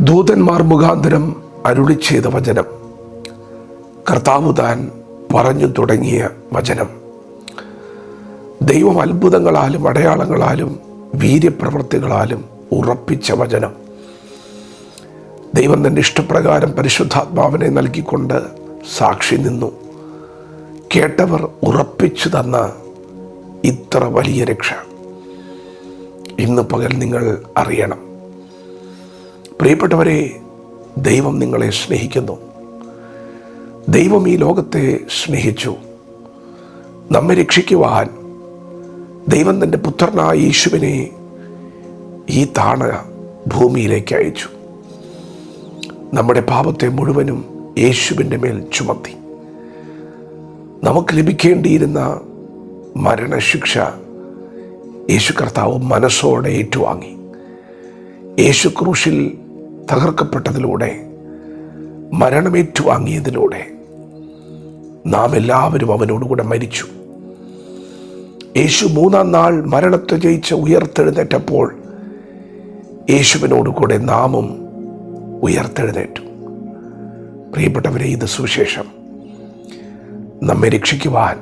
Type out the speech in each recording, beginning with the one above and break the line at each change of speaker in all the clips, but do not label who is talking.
ദൂതന്മാർ മുഖാന്തരം അരുളി ചെയ്ത വചനം. കർത്താവ് താൻ പറഞ്ഞു തുടങ്ങിയ വചനം. ദൈവം അത്ഭുതങ്ങളാലും അടയാളങ്ങളാലും വീര്യപ്രവൃത്തികളാലും ഉറപ്പിച്ച വചനം. ദൈവം തന്റെ ഇഷ്ടപ്രകാരം പരിശുദ്ധാത്മാവിനെ നൽകിക്കൊണ്ട് സാക്ഷി നിന്നു. കേട്ടവർ ഉറപ്പിച്ചു തന്ന ഇത്ര വലിയ രക്ഷ. ഇന്ന് പകൽ നിങ്ങൾ അറിയണം. പ്രിയപ്പെട്ടവരെ ദൈവം നിങ്ങളെ സ്നേഹിക്കുന്നു. ദൈവം ഈ ലോകത്തെ സ്നേഹിച്ചു. നമ്മെ രക്ഷിക്കുവാൻ ദൈവം തന്റെ പുത്രനായ യേശുവിനെ ഈ താണ ഭൂമിയിലേക്ക് അയച്ചു. നമ്മുടെ പാപത്തെ മുഴുവനും യേശുവിന്റെ മേൽ ചുമത്തി. നമുക്ക് ലഭിക്കേണ്ടിയിരുന്ന മരണശിക്ഷ യേശു കർത്താവ് മനസ്സോടെ ഏറ്റുവാങ്ങി. യേശു ക്രൂശിൽ തകർക്കപ്പെട്ടതിലൂടെ മരണമേറ്റുവാങ്ങിയതിലൂടെ നാം എല്ലാവരും അവനോടുകൂടെ മരിച്ചു. യേശു മൂന്നാം നാൾ മരണത്തെ ജയിച്ച് ഉയർത്തെഴുന്നേറ്റപ്പോൾ യേശുവിനോടുകൂടെ നാമും ഉയർത്തെഴുന്നേറ്റു. പ്രിയപ്പെട്ടവരെ ഇത് സുവിശേഷം. നമ്മെ രക്ഷിക്കുവാൻ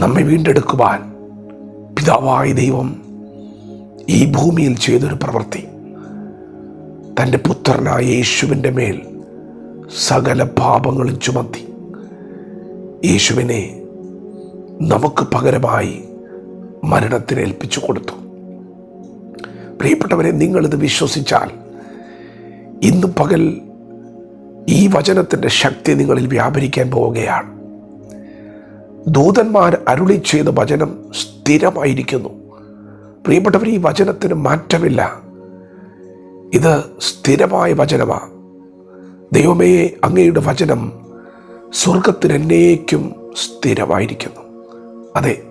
നമ്മെ വീണ്ടെടുക്കുവാൻ പിതാവായ ദൈവം ഈ ഭൂമിയിൽ ചെയ്തൊരു പ്രവൃത്തി. തന്റെ പുത്രനായ യേശുവിന്റെ മേൽ സകല പാപങ്ങളും ചുമത്തി. യേശുവിനെ നമുക്ക് പകരമായി മരണത്തിന് ഏൽപ്പിച്ചു കൊടുത്തു. പ്രിയപ്പെട്ടവരെ നിങ്ങളിത് വിശ്വസിച്ചാൽ ഇന്ന് പകൽ ഈ വചനത്തിന്റെ ശക്തി നിങ്ങളിൽ വ്യാപരിക്കാൻ പോവുകയാണ്. ദൂതന്മാർ അരുളി ചെയ്ത വചനം സ്ഥിരമായിരിക്കുന്നു. പ്രിയപ്പെട്ടവർ ഈ വചനത്തിന് മാറ്റമില്ല. ഇത് സ്ഥിരമായ വചനമാണ് ദൈവമേ അങ്ങയുടെ വചനം സ്വർഗത്തിനേക്കും സ്ഥിരമായിരിക്കുന്നു. അതെ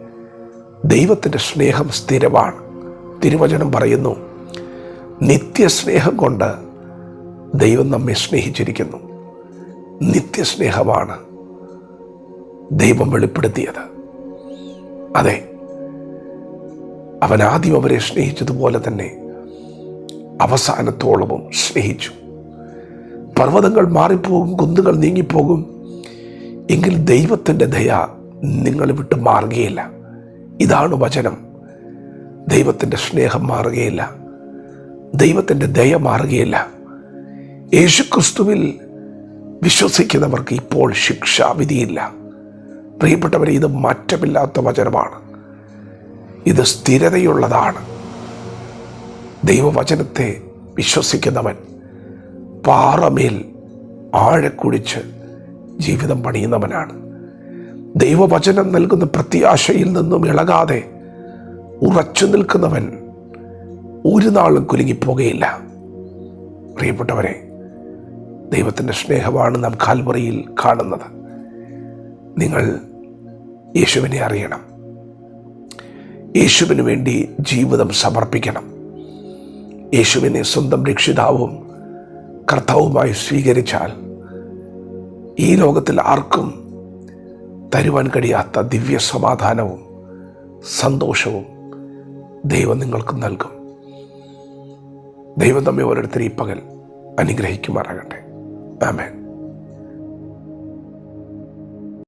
ദൈവത്തിന്റെ സ്നേഹം സ്ഥിരമാണ്. തിരുവചനം പറയുന്നു നിത്യസ്നേഹം കൊണ്ട് ദൈവം നമ്മെ സ്നേഹിച്ചിരിക്കുന്നു. നിത്യസ്നേഹമാണ് ദൈവം വെളിപ്പെടുത്തിയത്. അതെ അവൻ ആദ്യം അവരെ സ്നേഹിച്ചതുപോലെ തന്നെ അവസാനത്തോളവും സ്നേഹിച്ചു. പർവതങ്ങൾ മാറിപ്പോകും കുന്നുകൾ നീങ്ങിപ്പോകും. എങ്കിൽ ദൈവത്തിന്റെ ദയ നിങ്ങൾ വിട്ട് മാറുകയില്ല. ഇതാണ് വചനം. ദൈവത്തിന്റെ സ്നേഹം മാറുകയില്ല. ദൈവത്തിന്റെ ദയ മാറുകയില്ല. യേശുക്രിസ്തുവിൽ വിശ്വസിക്കുന്നവർക്ക് ഇപ്പോൾ ശിക്ഷാവിധിയില്ല. പ്രിയപ്പെട്ടവരെ ഇത് മാറ്റമില്ലാത്ത വചനമാണ്. ഇത് സ്ഥിരതയുള്ളതാണ്. ദൈവവചനത്തെ വിശ്വസിക്കുന്നവൻ പാറമേൽ ആഴക്കുഴിച്ച് ജീവിതം പണിയുന്നവനാണ്. ദൈവവചനം നൽകുന്ന പ്രത്യാശയിൽ നിന്നും ഇളകാതെ ഉറച്ചു നിൽക്കുന്നവൻ ഒരു നാളും കുലുങ്ങിപ്പോകുകയില്ല പ്രിയപ്പെട്ടവരെ ദൈവത്തിന്റെ സ്നേഹമാണ് നാം കാൽമുറിയിൽ കാണുന്നത്. നിങ്ങൾ യേശുവിനെ അറിയണം. യേശുവിന് വേണ്ടി ജീവിതം സമർപ്പിക്കണം. യേശുവിനെ സ്വന്തം രക്ഷിതാവും കർത്താവുമായി സ്വീകരിച്ചാൽ ഈ ലോകത്തിൽ ആർക്കും തരുവാൻ കഴിയാത്ത ദിവ്യ സമാധാനവും സന്തോഷവും ദൈവം നിങ്ങൾക്ക് നൽകും. ദൈവം നമ്മെ ഓരോരുത്തരെയും പകൽ അനുഗ്രഹിക്കുമാറാകട്ടെ. ആമേൻ.